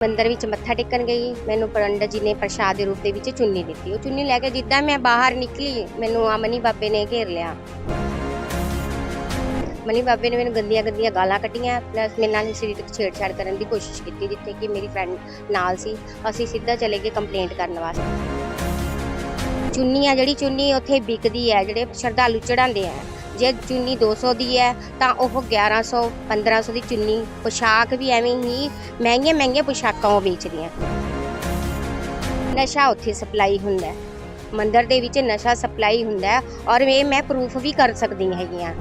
ਮੰਦਰ ਵਿੱਚ ਮੱਥਾ ਟੇਕਣ ਗਈ। ਮੈਨੂੰ ਪੰਡਤ ਜੀ ਨੇ ਪ੍ਰਸ਼ਾਦ ਦੇ ਰੂਪ ਦੇ ਵਿੱਚ ਚੁੰਨੀ ਦਿੱਤੀ। ਉਹ ਚੁੰਨੀ ਲੈ ਕੇ ਜਿੱਦਾਂ ਮੈਂ ਬਾਹਰ ਨਿਕਲੀ, ਮੈਨੂੰ ਅਮਨੀ ਬਾਬੇ ਨੇ ਘੇਰ ਲਿਆ। ਮਨੀ ਬਾਬੇ ਨੇ ਮੈਨੂੰ ਗੰਦੀਆਂ ਗੰਦੀਆਂ ਗਾਲਾਂ ਕੱਢੀਆਂ। ਪਲੱਸ ਮੇਰੇ ਨਾਲ ਸਰੀਰਕ ਛੇੜਛਾੜ ਕਰਨ ਦੀ ਕੋਸ਼ਿਸ਼ ਕੀਤੀ, ਜਿੱਥੇ ਕਿ ਮੇਰੀ ਫਰੈਂਡ ਨਾਲ ਸੀ। ਅਸੀਂ ਸਿੱਧਾ ਚਲੇ ਗਏ ਕੰਪਲੇਂਟ ਕਰਨ ਵਾਸਤੇ। ਚੁੰਨੀ ਆ ਜਿਹੜੀ ਚੁੰਨੀ ਉੱਥੇ ਵਿਕਦੀ ਹੈ, ਜਿਹੜੇ ਸ਼ਰਧਾਲੂ ਚੜਾਉਂਦੇ ਆ ਜੇ ਚੁੰਨੀ 200 ਦੀ ਹੈ, ਤਾਂ ਉਹ 1100 1500 ਦੀ ਚੁੰਨੀ, ਪੋਸ਼ਾਕ ਵੀ ਐਵੇਂ ਹੀ ਮਹਿੰਗੀਆਂ ਮਹਿੰਗੀਆਂ ਪੋਸ਼ਾਕਾਂ ਉਹ ਵੇਚਦੀਆਂ। ਨਸ਼ਾ ਉੱਥੇ ਸਪਲਾਈ ਹੁੰਦਾ ਮੰਦਰ ਦੇ ਵਿੱਚ ਨਸ਼ਾ ਸਪਲਾਈ ਹੁੰਦਾ ਔਰ ਇਹ ਮੈਂ ਪ੍ਰੂਫ ਵੀ ਕਰ ਸਕਦੀ ਹੈਗੀਆਂ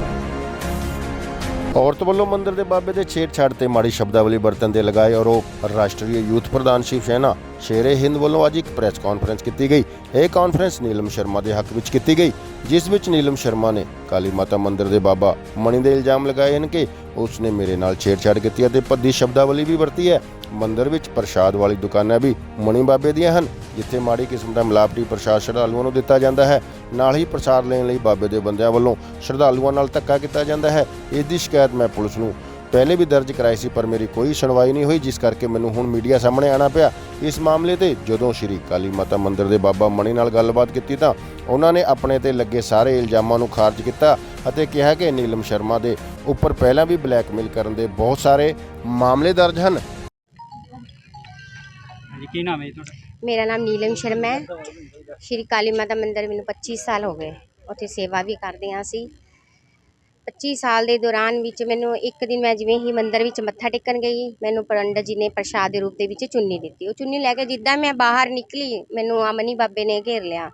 ਔਰਤ ਵੱਲੋਂ ਮੰਦਰ ਦੇ ਬਾਬੇ ਦੇ ਛੇੜਛਾੜ ਤੇ ਮਾੜੀ ਸ਼ਬਦਾਵਲੀ ਵਰਤਣ ਦੇ ਲਗਾਏ ਆਰੋਪ ਰਾਸ਼ਟਰੀ ਯੂਥ ਪ੍ਰਧਾਨ ਸ਼ਿਵ ਸੈਨਾ ਸ਼ੇਰੇ ਹਿੰਦ ਵੱਲੋਂ ਅੱਜ ਇੱਕ ਪ੍ਰੈਸ ਕਾਨਫਰੰਸ ਕੀਤੀ ਗਈ। ਇਹ ਕਾਨਫਰੰਸ ਨੀਲਮ ਸ਼ਰਮਾ ਦੇ ਹੱਕ ਵਿੱਚ ਕੀਤੀ ਗਈ, ਜਿਸ ਵਿੱਚ ਨੀਲਮ ਸ਼ਰਮਾ ਨੇ ਕਾਲੀ ਮਾਤਾ ਮੰਦਿਰ ਦੇ ਬਾਬਾ ਮਣੀ ਦੇ ਇਲਜ਼ਾਮ ਲਗਾਏ ਹਨ ਕਿ ਉਸ ਨੇ ਮੇਰੇ ਨਾਲ ਛੇੜਛਾੜ ਕੀਤੀ ਅਤੇ ਭੱਦੀ ਸ਼ਬਦਾਵਲੀ ਵੀ ਵਰਤੀ ਹੈ। ਮੰਦਿਰ ਵਿੱਚ ਪ੍ਰਸ਼ਾਦ ਵਾਲੀ ਦੁਕਾਨਾਂ ਵੀ ਮਣੀ ਬਾਬੇ ਦੀਆਂ ਹਨ। ਜਿੱਥੇ ਮਾੜੀ ਕਿਸਮ ਦਾ ਮਿਲਾਵਟੀ ਪ੍ਰਸ਼ਾਦ ਸ਼ਰਧਾਲੂਆਂ ਨੂੰ ਦਿੱਤਾ ਜਾਂਦਾ ਹੈ, ਨਾਲ ਹੀ ਪ੍ਰਸ਼ਾਦ ਲੈਣ ਲਈ ਬਾਬੇ ਦੇ ਬੰਦਿਆਂ ਵੱਲੋਂ ਸ਼ਰਧਾਲੂਆਂ ਨਾਲ ਧੱਕਾ ਕੀਤਾ ਜਾਂਦਾ ਹੈ। ਇਸ ਦੀ ਸ਼ਿਕਾਇਤ ਮੈਂ ਪੁਲਿਸ ਨੂੰ ਪਹਿਲੇ ਵੀ ਦਰਜ ਕਰਾਈ ਸੀ, ਪਰ ਮੇਰੀ ਕੋਈ ਸੁਣਵਾਈ ਨਹੀਂ ਹੋਈ, ਜਿਸ ਕਰਕੇ ਮੈਨੂੰ ਹੁਣ ਮੀਡੀਆ ਸਾਹਮਣੇ ਆਣਾ ਪਿਆ। ਇਸ ਮਾਮਲੇ ਤੇ ਜਦੋਂ ਸ਼੍ਰੀ ਕਾਲੀ ਮਾਤਾ ਮੰਦਿਰ ਦੇ ਬਾਬਾ ਮਣੀ ਨਾਲ ਗੱਲਬਾਤ ਕੀਤੀ ਤਾਂ ਉਹਨਾਂ ਨੇ ਆਪਣੇ ਤੇ ਲੱਗੇ ਸਾਰੇ ਇਲਜ਼ਾਮਾਂ ਨੂੰ ਖਾਰਜ ਕੀਤਾ ਅਤੇ ਕਿਹਾ ਕਿ ਨੀਲਮ ਸ਼ਰਮਾ ਦੇ ਉੱਪਰ ਪਹਿਲਾਂ ਵੀ ਬਲੈਕਮੇਲ ਕਰਨ ਦੇ ਬਹੁਤ ਸਾਰੇ ਮਾਮਲੇ ਦਰਜ ਹਨ। ਹਾਂਜੀ, ਕੀ ਨਾਮ ਹੈ ਤੁਹਾਡਾ? ਮੇਰਾ ਨਾਮ ਨੀਲਮ ਸ਼ਰਮਾ ਹੈ। ਸ਼੍ਰੀ ਕਾਲੀ ਮਾਤਾ ਮੰਦਿਰ ਮੈਨੂੰ 25 ਸਾਲ ਹੋ ਗਏ। ਉੱਥੇ ਸੇਵਾ ਵੀ ਕਰਦੇ ਹਾਂ ਅਸੀਂ। 25 ਸਾਲ ਦੇ ਦੌਰਾਨ ਵਿੱਚ ਮੈਨੂੰ ਇੱਕ ਦਿਨ ਮੈਂ ਜਿਵੇਂ ਹੀ ਮੰਦਿਰ ਵਿੱਚ ਮੱਥਾ ਟੇਕਣ ਗਈ, ਮੈਨੂੰ ਪੰਡਤ ਜੀ ਨੇ ਪ੍ਰਸ਼ਾਦ ਦੇ ਰੂਪ ਦੇ ਵਿੱਚ ਚੁੰਨੀ ਦਿੱਤੀ। ਉਹ ਚੁੰਨੀ ਲੈ ਕੇ ਜਿੱਦਾਂ ਮੈਂ ਬਾਹਰ ਨਿਕਲੀ, ਮੈਨੂੰ ਆ ਮਨੀ ਬਾਬੇ ਨੇ ਘੇਰ ਲਿਆ।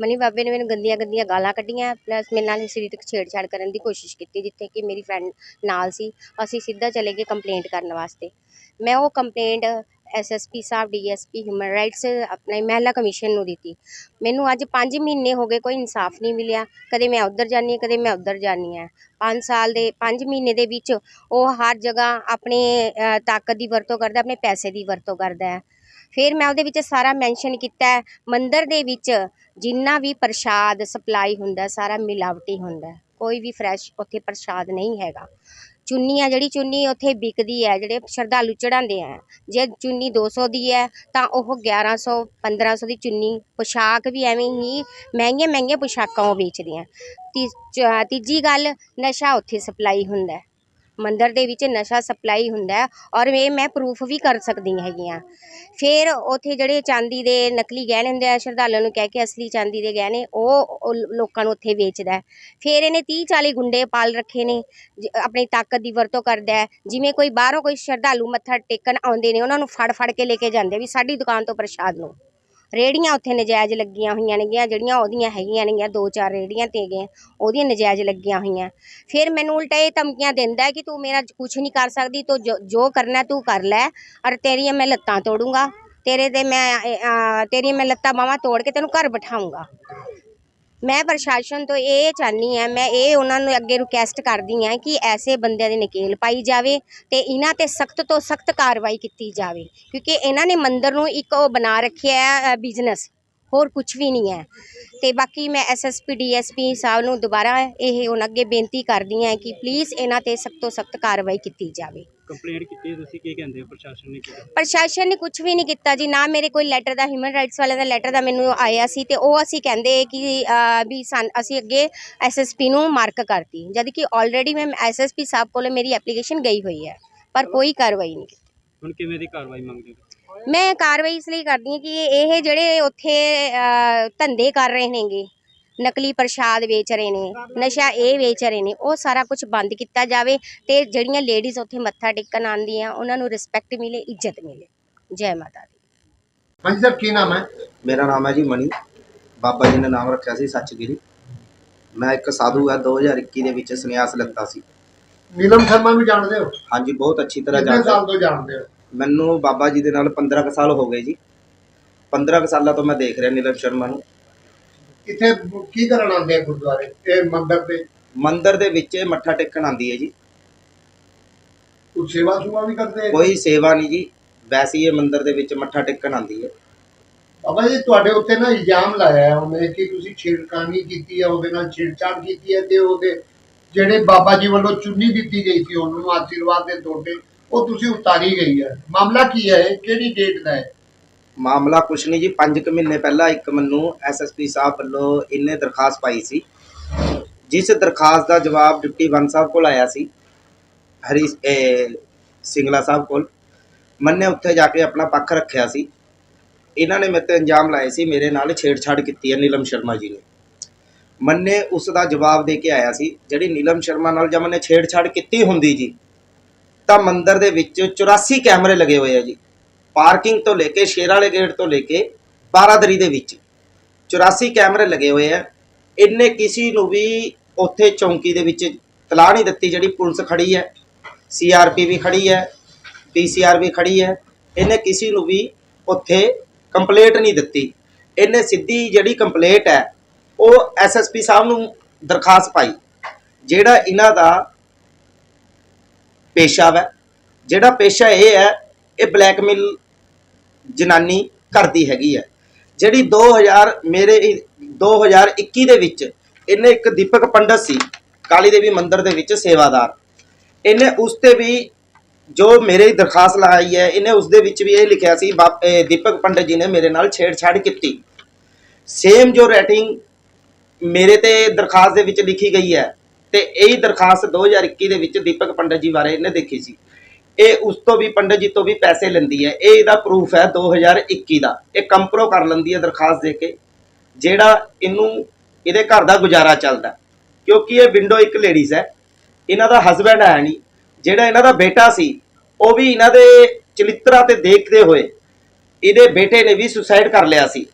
ਮਨੀ ਬਾਬੇ ਨੇ ਮੈਨੂੰ ਗੰਦੀਆਂ ਗੰਦੀਆਂ ਗਾਲਾਂ ਕੱਢੀਆਂ ਪਲੱਸ ਮੇਰੇ ਨਾਲ ਸਰੀਰਕ ਛੇੜਛਾੜ ਕਰਨ ਦੀ ਕੋਸ਼ਿਸ਼ ਕੀਤੀ, ਜਿੱਥੇ ਕਿ ਮੇਰੀ ਫਰੈਂਡ ਨਾਲ ਸੀ। ਅਸੀਂ ਸਿੱਧਾ ਚਲੇ ਗਏ ਕੰਪਲੇਂਟ ਕਰਨ ਵਾਸਤੇ। ਮੈਂ ਉਹ ਕੰਪਲੇਂਟ ਐਸਐਸਪੀ ਸਾਹਿਬ ਡੀਐਸਪੀ ਹਿਊਮਨ ਰਾਈਟਸ ਆਪਣੇ ਮਹਿਲਾ ਕਮਿਸ਼ਨ ਨੂੰ ਦਿੱਤੀ। ਮੈਨੂੰ ਅੱਜ 5 ਮਹੀਨੇ ਹੋ ਗਏ ਕੋਈ ਇਨਸਾਫ ਨਹੀਂ ਮਿਲਿਆ। ਕਦੇ ਮੈਂ ਉੱਧਰ ਜਾਂਦੀ ਹਾਂ, ਕਦੇ ਮੈਂ ਉੱਧਰ ਜਾਂਦੀ ਹਾਂ। 5 ਸਾਲ ਦੇ 5 ਮਹੀਨੇ ਦੇ ਵਿੱਚ ਉਹ ਹਰ ਜਗ੍ਹਾ ਆਪਣੇ ਤਾਕਤ ਦੀ ਵਰਤੋਂ ਕਰਦਾ, ਆਪਣੇ ਪੈਸੇ ਦੀ ਵਰਤੋਂ ਕਰਦਾ ਹੈ। ਫਿਰ ਮੈਂ ਉਹਦੇ ਵਿੱਚ ਸਾਰਾ ਮੈਂਸ਼ਨ ਕੀਤਾ ਮੰਦਰ ਦੇ ਵਿੱਚ ਜਿੰਨਾ ਵੀ ਪ੍ਰਸ਼ਾਦ ਸਪਲਾਈ ਹੁੰਦਾ ਸਾਰਾ ਮਿਲਾਵਟੀ ਹੁੰਦਾ ਕੋਈ ਵੀ ਫਰੈਸ਼ ਉੱਥੇ ਪ੍ਰਸ਼ਾਦ ਨਹੀਂ ਹੈਗਾ। ਚੁੰਨੀ ਆ, ਜਿਹੜੀ ਚੁੰਨੀ ਉੱਥੇ ਵਿਕਦੀ ਹੈ ਜਿਹੜੇ ਸ਼ਰਧਾਲੂ ਚੜਾਉਂਦੇ ਆ, ਜੇ ਚੁੰਨੀ 200 ਦੀ ਹੈ ਤਾਂ ਉਹ 1100 1500 ਦੀ ਚੁੰਨੀ, ਪੋਸ਼ਾਕ ਵੀ ਐਵੇਂ ਹੀ ਮਹਿੰਗੀਆਂ ਮਹਿੰਗੀਆਂ ਪੋਸ਼ਾਕਾਂ ਉਹ ਵੇਚਦੀਆਂ। ਤੀ, ਚ- ਤੀਜੀ ਗੱਲ, ਨਸ਼ਾ ਉੱਥੇ ਸਪਲਾਈ ਹੁੰਦਾ। ਮੰਦਰ ਦੇ ਵਿੱਚ ਨਸ਼ਾ ਸਪਲਾਈ ਹੁੰਦਾ ਔਰ ਇਹ ਮੈਂ ਪ੍ਰੂਫ ਵੀ ਕਰ ਸਕਦੀ ਹੈਗੀ ਹਾਂ। ਫਿਰ ਉੱਥੇ ਜਿਹੜੇ ਚਾਂਦੀ ਦੇ ਨਕਲੀ ਗਹਿਣੇ ਹੁੰਦੇ ਆ, ਸ਼ਰਧਾਲੂਆਂ ਨੂੰ ਕਹਿ ਕੇ ਅਸਲੀ ਚਾਂਦੀ ਦੇ ਗਹਿਣੇ, ਉਹ ਉਹ ਲੋਕਾਂ ਨੂੰ ਉੱਥੇ ਵੇਚਦਾ ਫਿਰ ਇਹਨੇ 30 40 ਗੁੰਡੇ ਪਾਲ ਰੱਖੇ ਨੇ, ਜ- ਆਪਣੀ ਤਾਕਤ ਦੀ ਵਰਤੋਂ ਕਰਦਾ ਜਿਵੇਂ ਕੋਈ ਬਾਹਰੋਂ ਕੋਈ ਸ਼ਰਧਾਲੂ ਮੱਥਾ ਟੇਕਣ ਆਉਂਦੇ ਨੇ, ਉਹਨਾਂ ਨੂੰ ਫੜ ਫੜ ਕੇ ਲੈ ਕੇ ਜਾਂਦੇ ਵੀ ਸਾਡੀ ਦੁਕਾਨ ਤੋਂ ਪ੍ਰਸ਼ਾਦ ਲਓ। ਰੇੜੀਆਂ ਉੱਥੇ ਨਜਾਇਜ਼ ਲੱਗੀਆਂ ਹੋਈਆਂ ਨੇਗੀਆਂ ਜਿਹੜੀਆਂ ਉਹਦੀਆਂ ਹੈਗੀਆਂ ਨੇਗੀਆਂ ਦੋ ਚਾਰ ਰੇੜੀਆਂ ਤੇ ਗਏ ਉਹਦੀਆਂ ਨਜਾਇਜ਼ ਲੱਗੀਆਂ ਹੋਈਆਂ। ਫਿਰ ਮੈਨੂੰ ਉਲਟਾ ਇਹ ਧਮਕੀਆਂ ਦਿੰਦਾ ਕਿ ਤੂੰ ਮੇਰਾ ਕੁਝ ਨਹੀਂ ਕਰ ਸਕਦੀ ਤੂੰ ਜੋ ਕਰਨਾ ਤੂੰ ਕਰ ਲੈ ਔਰ ਤੇਰੀਆਂ ਮੈਂ ਲੱਤਾਂ ਤੋੜੂੰਗਾ ਤੇਰੇ ਤੇ ਮੈਂ ਅ, ਤੇਰੀਆਂ ਮੈਂ ਲੱਤਾਂ ਬਾਹਾਂ ਤੋੜ ਕੇ ਤੈਨੂੰ ਘਰ ਬਿਠਾਉਂਗਾ। ਮੈਂ ਪ੍ਰਸ਼ਾਸਨ ਤੋਂ ਇਹ ਚਾਹਨੀ ਆ ਮੈਂ ਇਹ ਉਹਨਾਂ ਨੂੰ ਅੱਗੇ ਰਿਕੁਐਸਟ ਕਰਦੀ ਆ ਕਿ ਐਸੇ ਬੰਦਿਆਂ ਦੀ ਨਕੇਲ ਪਾਈ ਜਾਵੇ ਤੇ ਇਹਨਾਂ ਤੇ ਸਖਤ ਤੋਂ ਸਖਤ ਕਾਰਵਾਈ ਕੀਤੀ ਜਾਵੇ, ਕਿਉਂਕਿ ਇਹਨਾਂ ਨੇ ਮੰਦਰ ਨੂੰ ਇੱਕ ਉਹ ਬਣਾ ਰੱਖਿਆ ਹੈ ਬਿਜ਼ਨਸ ਹੋਰ ਕੁਝ ਵੀ ਨਹੀਂ ਹੈ। ਤੇ ਬਾਕੀ ਮੈਂ ਐਸਐਸਪੀ ਡੀਐਸਪੀ ਸਾਹਿਬ ਨੂੰ ਦੁਬਾਰਾ ਇਹ ਉਹਨਾਂ ਅੱਗੇ ਬੇਨਤੀ ਕਰਦੀ ਆ ਕਿ ਪਲੀਜ਼ ਇਹਨਾਂ ਤੇ ਸਖਤ ਤੋਂ ਸਖਤ ਕਾਰਵਾਈ ਕੀਤੀ ਜਾਵੇ। ਕੰਪਲੇਂਟ ਕੀਤੀ ਤੁਸੀਂ ਕੀ ਕਹਿੰਦੇ ਹੋ? ਪ੍ਰਸ਼ਾਸਨ ਨੇ ਕੀਤਾ? ਪ੍ਰਸ਼ਾਸਨ ਨੇ ਕੁਝ ਵੀ ਨਹੀਂ ਕੀਤਾ ਜੀ ਨਾ ਮੇਰੇ ਕੋਈ ਲੈਟਰ ਦਾ ਹਿਊਮਨ ਰਾਈਟਸ ਵਾਲਿਆਂ ਦਾ ਲੈਟਰ ਦਾ ਮੈਨੂੰ ਆਇਆ ਸੀ ਤੇ ਉਹ ਅਸੀਂ ਕਹਿੰਦੇ ਕਿ ਅਹ, ਵੀ ਸਾਨ ਅਸੀਂ ਅੱਗੇ ਐਸਐਸਪੀ ਨੂੰ ਮਾਰਕ ਕਰਤੀ। ਜਦ ਕਿ ਆਲਰੇਡੀ ਮੈਂ ਐਸਐਸਪੀ ਸਾਹਿਬ ਕੋਲ ਮੇਰੀ ਐਪਲੀਕੇਸ਼ਨ ਗਈ ਹੋਈ ਹੈ ਪਰ ਕੋਈ ਕਾਰਵਾਈ ਨਹੀਂ ਹੁਣ ਕਿਵੇਂ ਦੀ ਕਾਰਵਾਈ ਮੰਗਦੇ ਹੋ ਮੈਂ ਕਾਰਵਾਈ ਇਸ ਲਈ ਕਰਦੀ ਹਾਂ ਕਿ ਇਹ ਜਿਹੜੇ ਉੱਥੇ ਧੰਦੇ ਕਰ ਰਹੇ ਨੇਗੇ ਨਕਲੀ ਪ੍ਰਸ਼ਾਦ ਵੇਚ ਰਹੇ ਨੇ ਨਸ਼ਾ ਇਹ ਵੇਚ ਰਹੇ ਨੇ ਉਹ ਸਾਰਾ ਕੁਝ ਬੰਦ ਕੀਤਾ ਜਾਵੇ ਤੇ ਜਿਹੜੀਆਂ ਲੇਡੀਜ਼ ਉੱਥੇ ਮੱਥਾ ਟੇਕਣ ਆਉਂਦੀਆਂ ਉਹਨਾਂ ਨੂੰ ਰਿਸਪੈਕਟ ਮਿਲੇ ਇੱਜ਼ਤ ਮਿਲੇ। ਜੈ ਮਾਤਾ ਦੀ। ਹਾਂਜੀ ਸਰ ਕੀ ਨਾਮ ਹੈ? ਮੇਰਾ ਨਾਮ ਹੈ ਜੀ ਮਣੀ ਬਾਬਾ ਜੀ ਨੇ ਨਾਮ ਰੱਖਿਆ ਸੀ ਸੱਚਗਿਰੀ। ਮੈਂ ਇੱਕ ਸਾਧੂ ਹੈ 2021 ਦੇ ਵਿੱਚ ਸੰਨਿਆਸ ਲਿੱਤਾ ਸੀ। ਨੀਲਮ ਸ਼ਰਮਾ ਨੂੰ ਜਾਣਦੇ ਹੋ? ਹਾਂਜੀ ਬਹੁਤ ਅੱਛੀ ਤਰ੍ਹਾਂ ਕਿੰਨੇ ਜਾਣਦਾ ਸਾਲ ਤੋਂ ਜਾਣਦੇ ਹੋ? ਮੈਨੂੰ ਬਾਬਾ ਜੀ ਦੇ ਨਾਲ 15 ਕੁ ਸਾਲ ਹੋ ਗਏ ਜੀ। 15 ਕੁ ਸਾਲਾਂ ਤੋਂ ਮੈਂ ਦੇਖ ਰਿਹਾ ਨੀਲਮ ਸ਼ਰਮਾ ਨੂੰ। ਇੱਥੇ ਕੀ ਕਰਨ ਆਉਂਦੇ ਆ ਗੁਰਦੁਆਰੇ? ਇਹ ਮੰਦਿਰ ਦੇ? ਮੰਦਿਰ ਦੇ ਵਿੱਚ ਇਹ ਮੱਥਾ ਟੇਕਣ ਆਉਂਦੀ ਹੈ ਜੀ। ਕੁਝ ਸੇਵਾ ਸੁਵਾ ਵੀ ਕਰਦੇ ਆ? ਕੋਈ ਸੇਵਾ ਨਹੀਂ ਜੀ। ਵੈਸੇ ਹੀ ਇਹ ਮੰਦਿਰ ਦੇ ਵਿੱਚ ਮੱਥਾ ਟੇਕਣ ਆਉਂਦੀ ਹੈ। ਬਾਬਾ ਜੀ ਤੁਹਾਡੇ ਉੱਤੇ ਨਾ ਇਲਜ਼ਾਮ ਲਾਇਆ ਹੈ ਉਹਨੇ ਕਿ ਤੁਸੀਂ ਛੇੜਖਾਨੀ ਕੀਤੀ ਹੈ ਉਹਦੇ ਨਾਲ ਛੇੜਛਾੜ ਕੀਤੀ ਹੈ ਤੇ ਉਹਦੇ ਜਿਹੜੇ ਬਾਬਾ ਜੀ ਵੱਲੋਂ ਚੁੰਨੀ ਦਿੱਤੀ ਗਈ ਸੀ ਉਹਨਾਂ ਨੂੰ ਆਸ਼ੀਰਵਾਦ ਦੇ ਤੌਰ ਤੇ ਉਹ ਤੁਸੀਂ ਉਤਾਰੀ ਗਈ ਹੈ। ਮਾਮਲਾ ਕੀ ਹੈ? ਇਹ? ਕਿਹੜੀ ਡੇਟ ਦਾ ਹੈ? ਮਾਮਲਾ ਕੁਛ ਨਹੀਂ ਜੀ 5 ਕੁ ਮਹੀਨੇ ਪਹਿਲਾਂ ਇੱਕ ਮੈਨੂੰ ਐਸਐਸਪੀ ਸਾਹਿਬ ਵੱਲੋਂ ਇਹਨੇ ਦਰਖਾਸਤ ਪਾਈ ਸੀ, ਜਿਸ ਦਰਖਾਸਤ ਦਾ ਜਵਾਬ ਡਿਪਟੀ ਵਨ ਸਾਹਿਬ ਕੋਲ ਆਇਆ ਸੀ ਹਰੀ ਸਿੰਗਲਾ ਸਾਹਿਬ ਕੋਲ। ਮੰਨੇ ਉੱਥੇ ਜਾ ਕੇ ਆਪਣਾ ਪੱਖ ਰੱਖਿਆ ਸੀ। ਇਹਨਾਂ ਨੇ ਮੇਰੇ ਤੇ ਇੰਜਾਮ ਲਾਏ ਸੀ, ਮੇਰੇ ਨਾਲ ਛੇੜਛਾੜ ਕੀਤੀ ਹੈ ਨੀਲਮ ਸ਼ਰਮਾ ਜੀ ਨੇ। ਮੰਨੇ ਉਸ ਦਾ ਜਵਾਬ ਦੇ ਕੇ ਆਇਆ ਸੀ, ਜਿਹੜੀ ਨੀਲਮ ਸ਼ਰਮਾ ਨਾਲ ਜਦ ਮੰਨੇ ਛੇੜਛਾੜ ਕੀਤੀ ਹੁੰਦੀ ਜੀ, ਤਾਂ ਮੰਦਰ ਦੇ ਵਿੱਚ 84 ਕੈਮਰੇ ਲੱਗੇ ਹੋਏ ਆ ਜੀ। ਪਾਰਕਿੰਗ ਤੋਂ ਲੈ ਕੇ, ਸ਼ੇਰ ਵਾਲੇ ਗੇਟ ਤੋਂ ਲੈ ਕੇ ਬਾਰਾਦਰੀ ਦੇ ਵਿੱਚ 84 ਕੈਮਰੇ ਲੱਗੇ ਹੋਏ ਆ। ਇਹਨੇ ਕਿਸੇ ਨੂੰ ਵੀ ਉੱਥੇ ਚੌਂਕੀ ਦੇ ਵਿੱਚ ਤਲਾਹ ਨਹੀਂ ਦਿੱਤੀ ਜਿਹੜੀ ਪੁਲਿਸ ਖੜੀ ਹੈ। ਸੀਆਰਪੀ ਵੀ ਖੜੀ ਹੈ ਪੀਸੀਆਰ ਵੀ ਖੜੀ ਹੈ। ਇਹਨੇ ਕਿਸੇ ਨੂੰ ਵੀ ਉੱਥੇ ਕੰਪਲੇਂਟ ਨਹੀਂ ਦਿੱਤੀ। ਇਹਨੇ ਸਿੱਧੀ ਜਿਹੜੀ ਕੰਪਲੇਂਟ ਹੈ, ਉਹ ਐਸਐਸਪੀ ਸਾਹਿਬ ਨੂੰ ਦਰਖਾਸਤ ਪਾਈ, ਜਿਹੜਾ ਇਹਨਾਂ ਦਾ ਪੇਸ਼ਾ ਹੈ ਜਿਹੜਾ ਪੇਸ਼ਾ ਇਹ ਹੈ, ਇਹ ਬਲੈਕਮੇਲ ਜਨਾਨੀ ਕਰਦੀ ਹੈਗੀ ਹੈ ਜਿਹੜੀ 2000 ਮੇਰੇ ਇਹ 2021 ਦੇ ਵਿੱਚ ਇਹਨੇ ਇੱਕ ਦੀਪਕ ਪੰਡਤ ਸੀ, ਕਾਲੀ ਦੇਵੀ ਮੰਦਿਰ ਦੇ ਵਿੱਚ ਸੇਵਾਦਾਰ। ਇਹਨੇ ਉਸ ਤੇ ਵੀ ਜੋ ਮੇਰੇ ਦਰਖਾਸਤ ਲਾਈ ਹੈ, ਇਹਨੇ ਉਸ ਦੇ ਵਿੱਚ ਵੀ ਇਹ ਲਿਖਿਆ ਸੀ ਬਾਪ- ਦੀਪਕ ਪੰਡਤ ਜੀ ਨੇ ਮੇਰੇ ਨਾਲ ਛੇੜਛਾੜ ਕੀਤੀ। ਸੇਮ ਜੋ ਰੇਟਿੰਗ ਮੇਰੇ ਤੇ ਦਰਖਾਸਤ ਦੇ ਵਿੱਚ ਲਿਖੀ ਗਈ ਹੈ, ਤੇ ਇਹੀ ਦਰਖਾਸਤ 2021 ਦੇ ਵਿੱਚ ਦੀਪਕ ਪੰਡਤ ਜੀ ਬਾਰੇ ਇਹਨੇ ਦੇਖੀ ਸੀ। ਇਹ ਉਸ ਤੋਂ ਵੀ, ਪੰਡਤ ਜੀ ਤੋਂ ਵੀ ਪੈਸੇ ਲੈਂਦੀ ਹੈ। ਇਹ ਇਹਦਾ ਪ੍ਰੂਫ ਹੈ 2021 ਦਾ। ਇਹ ਕੰਪਰੋ ਕਰ ਲੈਂਦੀ ਹੈ ਦਰਖਾਸਤ ਦੇ ਕੇ, ਜਿਹੜਾ ਇਹਨੂੰ, ਇਹਦੇ ਘਰ ਦਾ ਗੁਜ਼ਾਰਾ ਚੱਲਦਾ ਕਿਉਂਕਿ ਇਹ ਵਿੰਡੋ ਇੱਕ ਲੇਡੀਜ਼ ਹੈ। ਇਹਨਾਂ ਦਾ ਹਸਬੈਂਡ ਹੈ ਨਹੀਂ। ਜਿਹੜਾ ਇਹਨਾਂ ਦਾ ਬੇਟਾ ਸੀ, ਉਹ ਵੀ ਇਹਨਾਂ ਦੇ ਚਲਿੱਤਰਾ ਤੇ ਦੇਖਦੇ ਹੋਏ ਇਹਦੇ ਬੇਟੇ ਨੇ ਵੀ ਸੁਸਾਈਡ ਕਰ ਲਿਆ ਸੀ।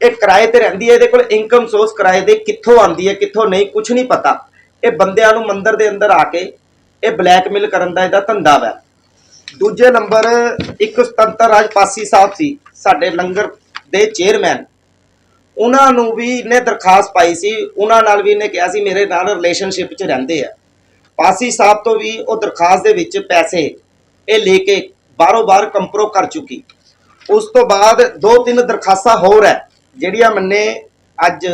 ਇਹ ਕਿਰਾਏ ਤੇ ਰਹਿੰਦੀ ਹੈ, ਇਹਦੇ ਕੋਲ ਇਨਕਮ ਸੋਰਸ ਕਿਰਾਏ ਦੇ ਕਿੱਥੋਂ ਆਉਂਦੀ ਹੈ, ਕਿੱਥੋਂ ਨਹੀਂ ਕੁਝ ਨਹੀਂ ਪਤਾ। ਇਹ ਬੰਦਿਆਂ ਨੂੰ ਮੰਦਿਰ ਦੇ ਅੰਦਰ ਆ ਕੇ ਇਹ ਬਲੈਕਮੇਲ ਕਰਨ ਦਾ ਇਹਦਾ ਧੰਦਾ ਵਾ। ਦੂਜੇ ਨੰਬਰ, ਇੱਕ ਸੁਤੰਤਰ ਰਾਜ ਪਾਸੀ ਸਾਹਿਬ ਸੀ, ਸਾਡੇ ਲੰਗਰ ਦੇ ਚੇਅਰਮੈਨ ਉਹਨਾਂ ਨੂੰ ਵੀ ਇਹਨੇ ਦਰਖਾਸਤ ਪਾਈ ਸੀ, ਉਹਨਾਂ ਨਾਲ ਵੀ ਇਹਨੇ ਕਿਹਾ ਸੀ, ਮੇਰੇ ਨਾਲ ਰਿਲੇਸ਼ਨਸ਼ਿਪ 'ਚ ਰਹਿੰਦੇ ਆ। ਪਾਸੀ ਸਾਹਿਬ ਤੋਂ ਵੀ ਉਹ ਦਰਖਾਸਤ ਦੇ ਵਿੱਚ ਪੈਸੇ ਇਹ ਲੈ ਕੇ ਬਾਹਰੋਂ ਬਾਹਰ ਕੰਪਰੋ ਕਰ ਚੁੱਕੀ। ਉਸ ਤੋਂ ਬਾਅਦ ਦੋ ਤਿੰਨ ਦਰਖਾਸਤਾਂ ਹੋਰ ਹੈ, ਜਿਹੜੀਆਂ ਮੰਨੇ ਅੱਜ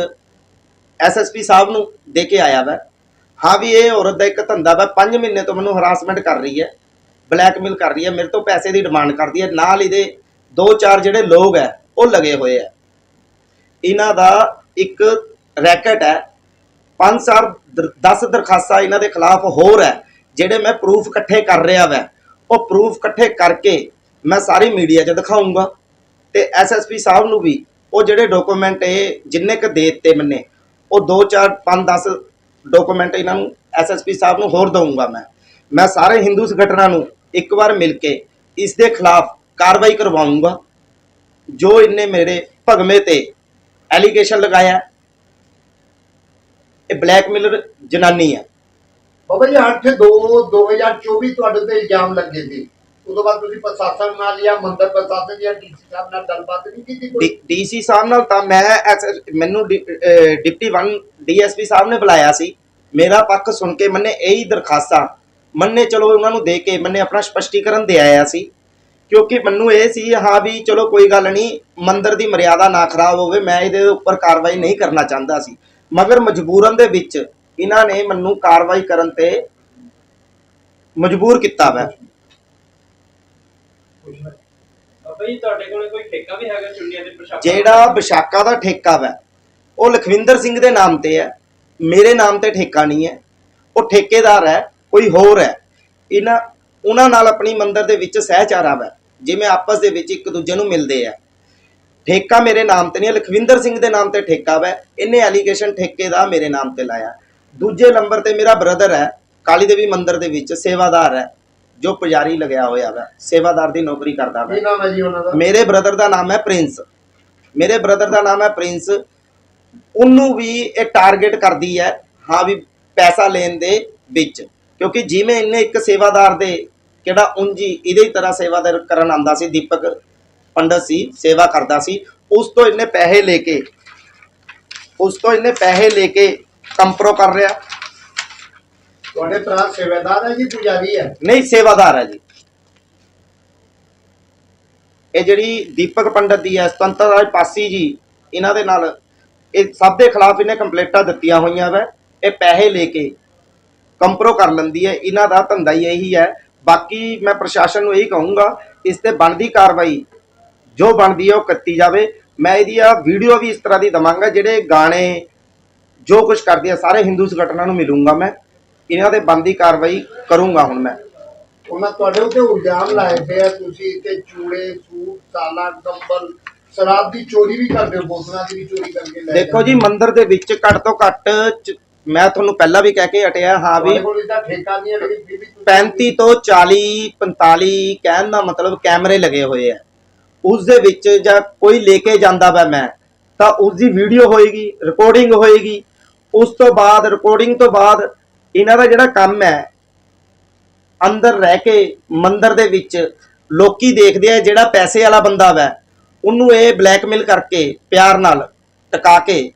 ਐਸਐਸਪੀ ਸਾਹਿਬ ਨੂੰ ਦੇ ਕੇ ਆਇਆ ਵਾ। ਹਾਂ ਵੀ ਇਹ ਔਰਤ ਦਾ ਇੱਕ ਧੰਦਾ ਵਾ 5 ਮਹੀਨੇ ਤੋਂ ਮੈਨੂੰ ਹਰਾਸਮੈਂਟ ਕਰ ਰਹੀ ਹੈ ਬਲੈਕਮੇਲ ਕਰ ਰਹੀ ਹੈ, ਮੇਰੇ ਤੋਂ ਪੈਸੇ ਦੀ ਡਿਮਾਂਡ ਕਰਦੀ ਹੈ, ਨਾਲ ਇਹਦੇ ਦੋ ਚਾਰ ਜਿਹੜੇ ਲੋਕ ਹੈ, ਉਹ ਲਗੇ ਹੋਏ ਹੈ। ਇਹਨਾਂ ਦਾ ਇੱਕ ਰੈਕਟ ਹੈ 5 ਸਾਲ 10 ਦਰਖਾਸਤਾਂ ਇਹਨਾਂ ਦੇ ਖਿਲਾਫ ਹੋਰ ਹੈ, ਜਿਹੜੇ ਮੈਂ ਪ੍ਰੂਫ ਇਕੱਠੇ ਕਰ ਰਿਹਾ ਵੈ। ਉਹ ਪ੍ਰੂਫ ਇਕੱਠੇ ਕਰਕੇ ਮੈਂ ਸਾਰੀ ਮੀਡੀਆ 'ਚ ਦਿਖਾਉਂਗਾ ਤੇ ਐਸਐਸਪੀ ਸਾਹਿਬ ਨੂੰ ਵੀ ਉਹ ਜਿਹੜੇ ਡਾਕੂਮੈਂਟ ਇਹ ਜਿੰਨੇ ਕ ਦੇ ਦਿੱਤੇ ਮੈਨੇ, ਉਹ 2 4 5 10 ਡਾਕੂਮੈਂਟ ਇਹਨਾਂ ਨੂੰ ਐਸਐਸਪੀ ਸਾਹਿਬ ਨੂੰ ਹੋਰ ਦਊਂਗਾ ਮੈਂ। ਮੈਂ ਸਾਰੇ ਹਿੰਦੂ ਸੰਗਠਨਾਂ ਨੂੰ ਇੱਕ ਵਾਰ ਮਿਲ ਕੇ ਇਸ ਦੇ ਖਿਲਾਫ ਕਾਰਵਾਈ ਕਰਵਾਉਂਗਾ। ਜੋ ਇਹਨੇ ਮੇਰੇ ਭਗਮੇ ਤੇ ਐਲੀਗੇਸ਼ਨ ਲਗਾਇਆ, ਇਹ ਬਲੈਕਮੇਲਰ ਜਨਾਨੀ ਹੈ। ਬਾਬਾ ਜੀ 8 2 2024 ਤੁਹਾਡੇ ਤੇ ਇਲਜ਼ਾਮ ਲੱਗੇ ਸੀ। ਉਦੋਂ ਬਾਅਦ ਤੁਸੀਂ ਪ੍ਰਸ਼ਾਸਨ ਨਾਲ ਜਾਂ ਮੰਦਰ ਪ੍ਰਸ਼ਾਸਨ ਜਾਂ ਡੀਸੀ ਸਾਹਿਬ ਨਾਲ ਗੱਲਬਾਤ ਨਹੀਂ ਕੀਤੀ ਕੋਈ? ਡੀਸੀ ਸਾਹਿਬ ਨਾਲ ਤਾਂ ਮੈਂ ਐਸ- ਮੈਨੂੰ ਡੀ- ਅਹ ਡਿਪਟੀ 1 ਡੀਐਸਪੀ ਸਾਹਿਬ ਨੇ ਬੁਲਾਇਆ ਸੀ। ਮੇਰਾ ਪੱਖ ਸੁਣ ਕੇ ਮੰਨੇ ਇਹੀ ਦਰਖਾਸਤਾਂ। ਮੰਨੇ ਚਲੋ ਉਹਨਾਂ ਨੂੰ ਦੇ ਕੇ ਮੰਨੇ ਆਪਣਾ ਸਪਸ਼ਟੀਕਰਨ ਦੇ ਆਇਆ ਸੀ। ਕਿਉਂਕਿ ਮੈਨੂੰ ਇਹ ਸੀ, ਹਾਂ ਵੀ ਚਲੋ ਕੋਈ ਗੱਲ ਨਹੀਂ, ਮੰਦਰ ਦੀ ਮਰਿਆਦਾ ਨਾ ਖਰਾਬ ਹੋਵੇ, ਮੈਂ ਇਹਦੇ ਉੱਪਰ ਕਾਰਵਾਈ ਨਹੀਂ ਕਰਨਾ ਚਾਹੁੰਦਾ ਸੀ। ਮਗਰ ਮਜਬੂਰਨ ਦੇ ਵਿੱਚ ਇਹਨਾਂ ਨੇ ਮੈਨੂੰ ਕਾਰਵਾਈ ਕਰਨ ਤੇ ਮਜਬੂਰ ਕੀਤਾ ਵੈ। ਬਾਬਾ ਤੁਹਾਡੇ ਕੋਲ ਕੋਈ ਠੇਕਾ ਵੀ ਹੈਗਾ ਚੁੰਨੀਆਂ ਦੇ ਪ੍ਰਸ਼ਾਸਨ ਜਿਹੜਾ ਵਿਸ਼ਾਖਾ ਦਾ ਠੇਕਾ ਵੈ, ਉਹ ਲਖਵਿੰਦਰ ਸਿੰਘ ਦੇ ਨਾਮ ਤੇ ਹੈ। ਮੇਰੇ ਨਾਮ ਤੇ ਠੇਕਾ ਨਹੀਂ ਹੈ। ਉਹ ਠੇਕੇਦਾਰ ਹੈ, ਕੋਈ ਹੋਰ ਹੈ। ਇਹਨਾਂ, ਉਹਨਾਂ ਨਾਲ ਆਪਣੀ ਮੰਦਰ ਦੇ ਵਿੱਚ ਸਹਿਚਾਰਾ ਵਾ। ਜਿਵੇਂ ਆਪਸ ਦੇ ਵਿੱਚ ਇੱਕ ਦੂਜੇ ਨੂੰ ਮਿਲਦੇ ਆ। ਠੇਕਾ ਮੇਰੇ ਨਾਮ ਤੇ ਨਹੀਂ ਹੈ, ਲਖਵਿੰਦਰ ਸਿੰਘ ਦੇ ਨਾਮ ਤੇ ਠੇਕਾ ਵੈ। ਇਹਨੇ ਐਲੀਗੇਸ਼ਨ ਠੇਕੇ ਦਾ ਮੇਰੇ ਨਾਮ ਤੇ ਲਾਇਆ। ਦੂਜੇ ਨੰਬਰ ਤੇ ਮੇਰਾ ਬ੍ਰਦਰ ਹੈ, ਕਾਲੀ ਦੇਵੀ ਮੰਦਰ ਦੇ ਵਿੱਚ ਸੇਵਾਦਾਰ ਹੈ। ਜੋ ਪੁਜਾਰੀ ਲੱਗਿਆ ਹੋਇਆ ਵੈ ਸੇਵਾਦਾਰ ਦੀ ਨੌਕਰੀ ਕਰਦਾ ਵੈ। ਕੀ ਨਾਮ ਹੈ ਜੀ ਉਹਨਾਂ ਦਾ? ਮੇਰੇ ਬ੍ਰਦਰ ਦਾ ਨਾਮ ਹੈ ਪ੍ਰਿੰਸ। ਮੇਰੇ ਬ੍ਰਦਰ ਦਾ ਨਾਮ ਹੈ ਪ੍ਰਿੰਸ। ਉਹਨੂੰ ਵੀ ਇਹ ਟਾਰਗੇਟ ਕਰਦੀ ਹੈ ਹਾਂ ਵੀ ਪੈਸਾ ਲੈਣ ਦੇ ਵਿੱਚ। ਕਿਉਂਕਿ ਜਿਵੇਂ ਇਹਨੇ ਇੱਕ ਸੇਵਾਦਾਰ ਦੇ ਕਿਹੜਾ ਉਂਜੀ ਇਹਦੇ ਹੀ ਤਰ੍ਹਾਂ ਸੇਵਾਦਾਰ ਕਰਨ ਆਂਦਾ ਸੀ ਦੀਪਕ ਪੰਡਤ ਸੀ ਸੇਵਾ ਕਰਦਾ ਸੀ ਉਸ ਤੋਂ ਇਹਨੇ ਪੈਸੇ ਲੈ ਕੇ ਉਸ ਤੋਂ ਇਹਨੇ ਪੈਸੇ ਲੈ ਕੇ ਕੰਪਰੋ ਕਰ ਰਿਹਾ ਤੁਹਾਡੇ ਭਰਾ ਸੇਵਾਦਾਰ ਹੈ ਜੀ, ਪੁਜਾਰੀ ਹੈ? ਨਹੀਂ, ਸੇਵਾਦਾਰ ਹੈ ਜੀ। ਇਹ ਜਿਹੜੀ ਦੀਪਕ ਪੰਡਤ ਦੀ ਹੈ ਸੁਤੰਤਰ ਰਾਜ ਪਾਸੀ ਜੀ, ਇਹਨਾਂ ਦੇ ਨਾਲ ਇਹ ਸਭ ਦੇ ਖਿਲਾਫ ਇਹਨੇ ਕੰਪਲੇਂਟਾਂ ਦਿੱਤੀਆਂ ਹੋਈਆਂ ਵੈ। ਇਹ ਪੈਸੇ ਲੈ ਕੇ ਕੰਪਰੋ ਕਰ ਲੈਂਦੀ ਹੈ। ਇਹਨਾਂ ਦਾ ਧੰਦਾ ਹੀ ਇਹੀ ਹੈ। ਬਾਕੀ ਮੈਂ ਪ੍ਰਸ਼ਾਸਨ ਨੂੰ ਇਹੀ ਕਹੂੰਗਾ, ਇਸ ਤੇ ਬਣਦੀ ਕਾਰਵਾਈ, ਜੋ ਬਣਦੀ ਹੈ ਉਹ ਕੀਤੀ ਜਾਵੇ। ਮੈਂ ਇਹਦੀ ਆ ਵੀਡੀਓ ਵੀ ਇਸ ਤਰ੍ਹਾਂ ਦੀ ਦਵਾਂਗਾ, ਜਿਹੜੇ ਗਾਣੇ ਜੋ ਕੁਝ ਕਰਦੀ ਹੈ, ਸਾਰੇ ਹਿੰਦੂ ਸੰਗਠਨਾਂ ਨੂੰ ਮਿਲੂੰਗਾ ਮੈਂ। ਇਹਨਾਂ ਤੇ ਬਣਦੀ ਕਾਰਵਾਈ ਕਰੂੰਗਾ ਹੁਣ ਮੈਂ। ਉਹਨਾਂ ਤੁਹਾਡੇ ਉੱਤੇ ਇਲਜ਼ਾਮ ਲਾਏ ਪਏ ਆ ਤੁਸੀਂ ਕਿ ਚੂੜੇ ਸੂਟ ਸਾਲਾ ਕੰਬਲ ਸ਼ਰਾਬ ਦੀ ਚੋਰੀ ਵੀ ਕਰਦੇ ਹੋ ਬੋਤਲਾਂ ਦੀ ਵੀ ਚੋਰੀ ਕਰਕੇ ਲੈ ਦੇਖੋ ਜੀ ਮੰਦਿਰ ਦੇ ਵਿੱਚ ਘੱਟ ਤੋਂ ਘੱਟ ਚ- ਮੈਂ ਤੁਹਾਨੂੰ ਪਹਿਲਾਂ ਵੀ ਕਹਿ ਕੇ ਹਟਿਆ ਹਾਂ ਵੀ ਤੁਹਾਡੇ ਕੋਲ ਇਸਦਾ ਠੇਕਾ ਨਹੀਂ ਹੈ ਲੇਕਿਨ ਫਿਰ ਵੀ ਤੁਸੀਂ- 35 ਤੋਂ 40 45 ਕਹਿਣ ਦਾ ਮਤਲਬ ਕੈਮਰੇ ਲੱਗੇ ਹੋਏ ਆ। ਉਸ ਦੇ ਵਿੱਚ ਜਾਂ ਕੋਈ ਲੈ ਕੇ ਜਾਂਦਾ ਵਾ ਮੈਂ ਤਾਂ ਉਸ ਦੀ ਵੀਡੀਓ ਹੋਏਗੀ ਰਿਕਾਰਡਿੰਗ ਹੋਏਗੀ। ਉਸ ਤੋਂ ਬਾਅਦ ਰਿਕਾਰਡਿੰਗ ਤੋਂ ਬਾਅਦ ਇਹਨਾਂ ਦਾ ਜਿਹੜਾ ਕੰਮ ਹੈ, ਅੰਦਰ ਰਹਿ ਕੇ ਮੰਦਰ ਦੇ ਵਿੱਚ ਲੋਕੀ ਦੇਖਦੇ ਆ ਜਿਹੜਾ ਪੈਸੇ ਵਾਲਾ ਬੰਦਾ ਵੈ, ਉਹਨੂੰ ਇਹ ਬਲੈਕਮੇਲ ਕਰਕੇ ਪਿਆਰ ਨਾਲ ਟਕਾ ਕੇ